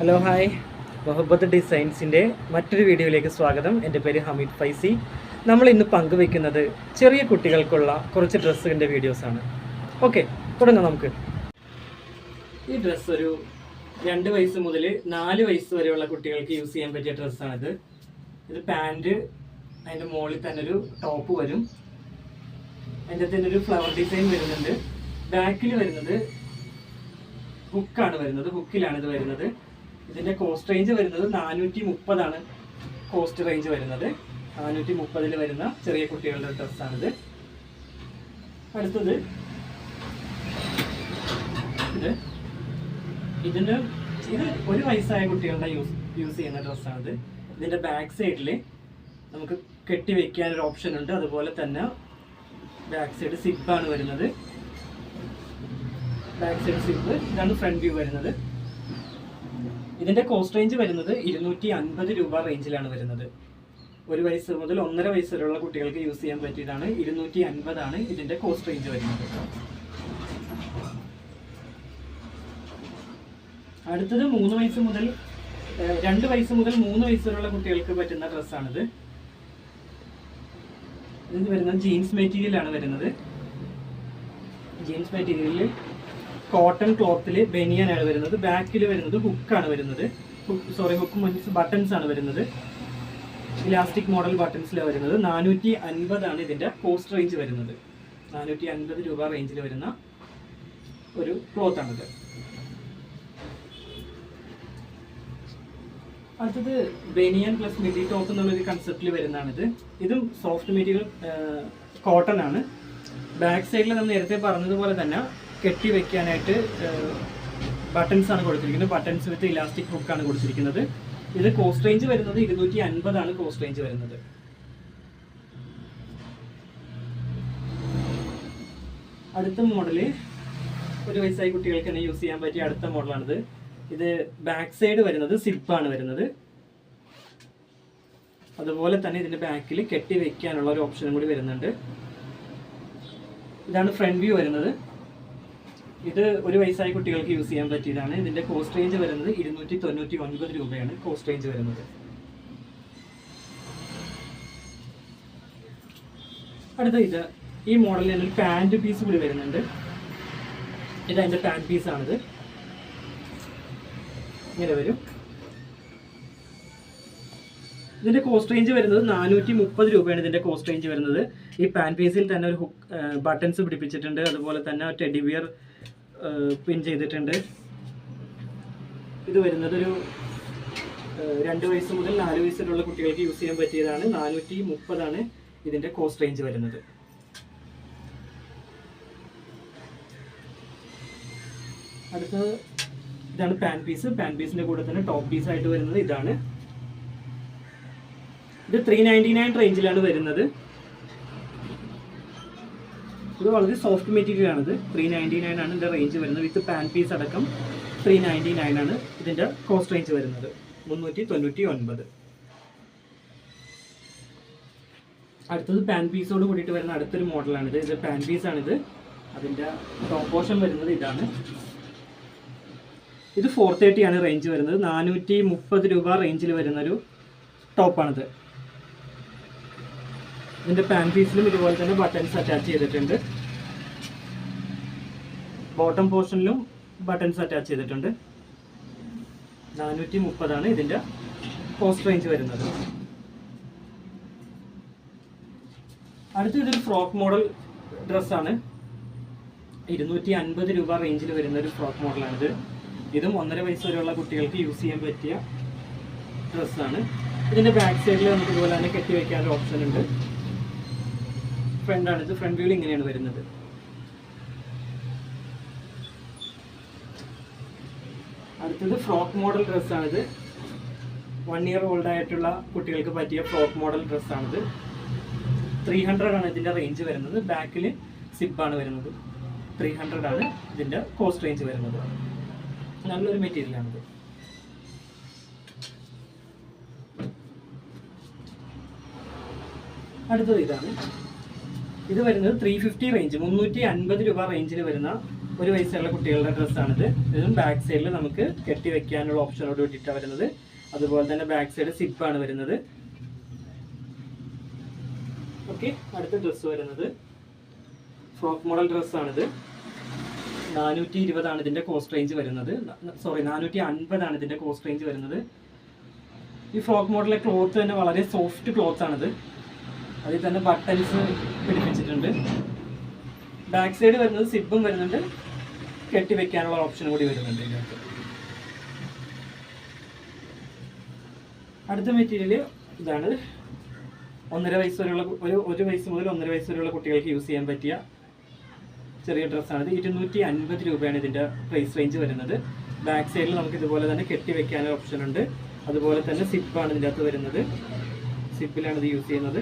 Hello hi മൊഹബത്ത് ഡിസൈൻസിന്റെ മറ്റൊരു വീഡിയോയിലേക്ക് സ്വാഗതം. എന്റെ പേര് ഹമീദ് ഫൈസി. നമ്മൾ ഇന്ന് പങ്കുവെക്കുന്നത് ചെറിയ കുട്ടികൾക്കുള്ള കുറച്ച് ഡ്രസ്സിന്റെ വീഡിയോസാണ് ഓക്കെ തുടങ്ങാം നമുക്ക്. ഈ ഡ്രസ്സ് ഒരു രണ്ട് വയസ്സ് മുതൽ നാല് വയസ്സ് വരെയുള്ള കുട്ടികൾക്ക് യൂസ് ചെയ്യാൻ പറ്റിയ ഡ്രസ്സാണിത് ഇത് പാന്റ് അതിന്റെ മുകളിൽ തന്നെ ഒരു ടോപ്പ് വരും. അതിന്റെ തന്നെ ഒരു ഫ്ലവർ ഡിസൈൻ വരുന്നുണ്ട്. ബാക്കിൽ വരുന്നത് ഹുക്കാണ് വരുന്നത്. ഹുക്കിലാണ് ഇത് വരുന്നത്. ഇതിന്റെ കോസ്റ്റ് റേഞ്ച് വരുന്നത് നാനൂറ്റി മുപ്പതാണ് കോസ്റ്റ് റേഞ്ച് വരുന്നത്. നാനൂറ്റി മുപ്പതിൽ വരുന്ന ചെറിയ കുട്ടികളുടെ ഡ്രസ്സാണിത് അടുത്തത് ഇത്. ഇതിന്റെ ഇത് ഒരു വയസ്സായ കുട്ടികളുടെ യൂസ് യൂസ് ചെയ്യുന്ന ഡ്രസ്സാണിത് ഇതിന്റെ ബാക്ക് സൈഡിൽ നമുക്ക് കെട്ടി വെക്കാൻ ഒരു ഓപ്ഷൻ ഉണ്ട്. അതുപോലെ തന്നെ ബാക്ക് സൈഡ് സിബാണ് വരുന്നത്. ബാക്ക് സൈഡ് സിപ്പ് ഇതാണ് ഫ്രണ്ട് വ്യൂ വരുന്നത്. ഇതിന്റെ കോസ്റ്റ് റേഞ്ച് വരുന്നത് ഇരുന്നൂറ്റി അൻപത് രൂപ റേഞ്ചിലാണ് വരുന്നത്. ഒരു വയസ്സ് മുതൽ ഒന്നര വയസ്സ് വരെയുള്ള കുട്ടികൾക്ക് യൂസ് ചെയ്യാൻ പറ്റിയതാണ് ഇരുന്നൂറ്റി അൻപതാണ് ഇതിന്റെ കോസ്റ്റ് റേഞ്ച് വരുന്നത്. അടുത്തത് മൂന്ന് വയസ്സ് മുതൽ രണ്ട് വയസ്സ് മുതൽ മൂന്ന് വയസ്സ് വരെയുള്ള കുട്ടികൾക്ക് പറ്റുന്ന ഡ്രസ്സാണിത് ഇത് വരുന്നത് ജീൻസ് മെറ്റീരിയലാണ് വരുന്നത്. ജീൻസ് മെറ്റീരിയലിൽ കോട്ടൺ ക്ലോത്തിൽ ബനിയനാണ് വരുന്നത്. ബാക്കിൽ വരുന്നത് ഹുക്കാണ് വരുന്നത്. സോറി ഹുക്ക് മീൻസ് ബട്ടൺസ് ആണ് വരുന്നത്. ഇലാസ്റ്റിക് മോഡൽ ബട്ടൺസിലാണ് വരുന്നത്. നാനൂറ്റി അൻപതാണ് ഇതിന്റെ കോസ്റ്റ് റേഞ്ച് വരുന്നത്. നാനൂറ്റി അൻപത് രൂപ റേഞ്ചിൽ വരുന്ന ഒരു ക്ലോത്ത് ആണിത്. അടുത്തത് ബനിയൻ പ്ലസ് മിഡി ടോപ്പ് എന്നുള്ളൊരു കൺസെപ്റ്റിൽ വരുന്നതാണിത്. ഇതും സോഫ്റ്റ് മെറ്റീരിയൽ കോട്ടൺ ആണ്. ബാക്ക് സൈഡിൽ നമ്മൾ നേരത്തെ പറഞ്ഞതുപോലെ തന്നെ കെട്ടി വെക്കാനായിട്ട് ബട്ടൺസ് ആണ് കൊടുത്തിരിക്കുന്നത്. ബട്ടൺസ് വിത്ത് ഇലാസ്റ്റിക് ഹുക്കാണ് കൊടുത്തിരിക്കുന്നത്. ഇത് കോസ്റ്റ് റേഞ്ച് വരുന്നത് ഇരുന്നൂറ്റി അൻപതാണ് കോസ്റ്റ് റേഞ്ച് വരുന്നത്. അടുത്ത മോഡൽ ഒരു വയസ്സായ കുട്ടികൾക്ക് തന്നെ യൂസ് ചെയ്യാൻ പറ്റിയ അടുത്ത മോഡലാണിത് ഇത് ബാക്ക് സൈഡ് വരുന്നത് സിപ്പാണ് വരുന്നത്. അതുപോലെ തന്നെ ഇതിന്റെ ബാക്കിൽ കെട്ടി വെക്കാനുള്ള ഒരു ഓപ്ഷനും കൂടി വരുന്നുണ്ട്. ഇതാണ് ഫ്രണ്ട് വ്യൂ വരുന്നത്. ഇത് ഒരു വയസ്സായ കുട്ടികൾക്ക് യൂസ് ചെയ്യാൻ പറ്റിയതാണ്. ഇതിന്റെ കോസ്റ്റ് റേഞ്ച് വരുന്നത് ഇരുന്നൂറ്റി തൊണ്ണൂറ്റി ഒൻപത് രൂപയാണ് കോസ്റ്റ് റേഞ്ച് വരുന്നത്. അടുത്ത ഇത് ഈ മോഡലിൽ ഒരു പാന്റ് പീസ് കൂടി വരുന്നുണ്ട്. ഇത് അതിന്റെ പാന്റ് ആണിത്. ഇങ്ങനെ വരും. ഇതിന്റെ കോസ്റ്റ് റേഞ്ച് വരുന്നത് നാനൂറ്റി മുപ്പത് രൂപയാണ് ഇതിന്റെ കോസ്റ്റ് റേഞ്ച് വരുന്നത്. ഈ പാൻ പീസിൽ തന്നെ ഒരു ഹുക്ക് ബട്ടൺസ് പിടിപ്പിച്ചിട്ടുണ്ട്. അതുപോലെ തന്നെ ടെഡി ബിയർ പിൻ ചെയ്തിട്ടുണ്ട്. ഇത് വരുന്നത് ഒരു ഏഹ്, രണ്ട് വയസ്സ് മുതൽ നാല് വയസ്സിലുള്ള കുട്ടികൾക്ക് യൂസ് ചെയ്യാൻ പറ്റിയതാണ്. നാനൂറ്റി മുപ്പതാണ് ഇതിന്റെ കോസ്റ്റ് റേഞ്ച് വരുന്നത്. അടുത്ത ഇതാണ് പാൻ പീസ് പാൻ പീസിന്റെ കൂടെ തന്നെ ടോപ്പ് പീസ് ആയിട്ട് വരുന്നത് ഇതാണ്. ഇത് ത്രീ നയന്റി നയൻ റേഞ്ചിലാണ് വരുന്നത്. ഇത് വളരെ സോഫ്റ്റ് മെറ്റീരിയൽ ആണിത്. ത്രീ നയന്റി നയൻ ആണ് ഇതിന്റെ റേഞ്ച് വരുന്നത്. വിത്ത് പാൻ പീസ് അടക്കം ത്രീ നയന്റി നയൻ ആണ് ഇതിന്റെ കോസ്റ്റ് റേഞ്ച് വരുന്നത്. മുന്നൂറ്റി തൊണ്ണൂറ്റി ഒൻപത് അടുത്തത് പാൻ പീസോട് കൂടിയിട്ട് വരുന്ന അടുത്തൊരു മോഡലാണിത് ഇത് പാൻ പീസ് ആണിത്. അതിന്റെ ടോപ്പ് വരുന്നത് ഇതാണ്. ഇത് ഫോർ തേർട്ടി ആണ് റേഞ്ച് വരുന്നത്. നാനൂറ്റി മുപ്പത് രൂപ റേഞ്ചിൽ വരുന്നൊരു ടോപ്പാണിത് ഇതിന്റെ പാൻ പീസിലും ഇതുപോലെ തന്നെ ബട്ടൺസ് അറ്റാച്ച് ചെയ്തിട്ടുണ്ട്. ബോട്ടം പോർഷനിലും ബട്ടൺസ് അറ്റാച്ച് ചെയ്തിട്ടുണ്ട്. നാനൂറ്റി മുപ്പതാണ് ഇതിന്റെ കോസ്റ്റ് റേഞ്ച് വരുന്നത്. അടുത്ത ഇതൊരു ഫ്രോക്ക് മോഡൽ ഡ്രസ്സാണ് ഇരുന്നൂറ്റി അൻപത് രൂപ റേഞ്ചിൽ വരുന്ന ഒരു ഫ്രോക്ക് മോഡലാണിത് ഇതും ഒന്നര വയസ്സ് വരെയുള്ള കുട്ടികൾക്ക് യൂസ് ചെയ്യാൻ പറ്റിയ ഡ്രസ്സാണ് ഇതിന്റെ ബാക്ക് സൈഡിൽ നമുക്ക് ഇതുപോലെ തന്നെ കെട്ടി ഒരു ഓപ്ഷൻ ഉണ്ട്. ഫ്രണ്ടാണ് ഇത് ഫ്രണ്ട് വ്യൂവിൽ ഇങ്ങനെയാണ് വരുന്നത്. അടുത്തത് ഫ്രോക്ക് മോഡൽ ഡ്രസ്സാണിത് വൺ ഇയർ ഓൾഡ് ആയിട്ടുള്ള കുട്ടികൾക്ക് പറ്റിയ ഫ്രോക്ക് മോഡൽ ഡ്രസ്സാണിത് ത്രീ ഹൺഡ്രഡ് ആണ് ഇതിന്റെ റേഞ്ച് വരുന്നത്. ബാക്കിൽ സിബാണ് വരുന്നത്. ത്രീ ഹൺഡ്രഡ് ആണ് ഇതിന്റെ കോസ്റ്റ് റേഞ്ച് വരുന്നത്. നല്ലൊരു മെറ്റീരിയൽ ആണിത്. അടുത്തത് ഇതാണ്. ഇത് വരുന്നത് ത്രീ ഫിഫ്റ്റി റേഞ്ച് മുന്നൂറ്റി അൻപത് രൂപ റേഞ്ചിൽ വരുന്ന ഒരു വയസ്സുള്ള കുട്ടികളുടെ ഡ്രസ്സാണിത് ഇതും ബാക്ക് സൈഡിൽ നമുക്ക് കെട്ടി വെക്കാനുള്ള ഓപ്ഷനോട് കൂടിയിട്ടാണ് വരുന്നത്. അതുപോലെ തന്നെ ബാക്ക് സൈഡ് സിപ്പാണ് വരുന്നത്. ഓക്കെ അടുത്ത ഡ്രസ്സ് വരുന്നത്. ഫ്രോക്ക് മോഡൽ ഡ്രസ്സാണിത് നാനൂറ്റി ഇരുപതാണ് ഇതിന്റെ കോസ്റ്റ് റേഞ്ച് വരുന്നത്. സോറി നാനൂറ്റി അൻപതാണ് ഇതിന്റെ കോസ്റ്റ് റേഞ്ച് വരുന്നത്. ഈ ഫ്രോക്ക് മോഡലിലെ ക്ലോത്ത് തന്നെ വളരെ സോഫ്റ്റ് ക്ലോത്ത് ആണിത്. അതിൽ തന്നെ ബട്ടൺസ് പിടിപ്പിച്ചിട്ടുണ്ട്. ബാക്ക് സൈഡ് വരുന്നത് സിബും വരുന്നുണ്ട്. കെട്ടി വെക്കാനുള്ള ഓപ്ഷൻ കൂടി വരുന്നുണ്ട് ഇതിനകത്ത്. അടുത്ത മെറ്റീരിയൽ ഇതാണ്. ഒന്നര വയസ്സ് വരെയുള്ള ഒരു ഒരു വയസ്സ് മുതൽ ഒന്നര വയസ്സ് വരെയുള്ള കുട്ടികൾക്ക് യൂസ് ചെയ്യാൻ പറ്റിയ ചെറിയ ഡ്രസ്സാണ് ഇത് ഇരുന്നൂറ്റി അൻപത് രൂപയാണ് ഇതിന്റെ പ്രൈസ് റേഞ്ച് വരുന്നത്. ബാക്ക് സൈഡിൽ നമുക്ക് ഇതുപോലെ തന്നെ കെട്ടി വെക്കാനുള്ള ഓപ്ഷൻ ഉണ്ട്. അതുപോലെ തന്നെ സിപ്പാണ് ഇതിന്റെ അകത്ത് വരുന്നത്. സിപ്പിലാണ് ഇത് യൂസ് ചെയ്യുന്നത്.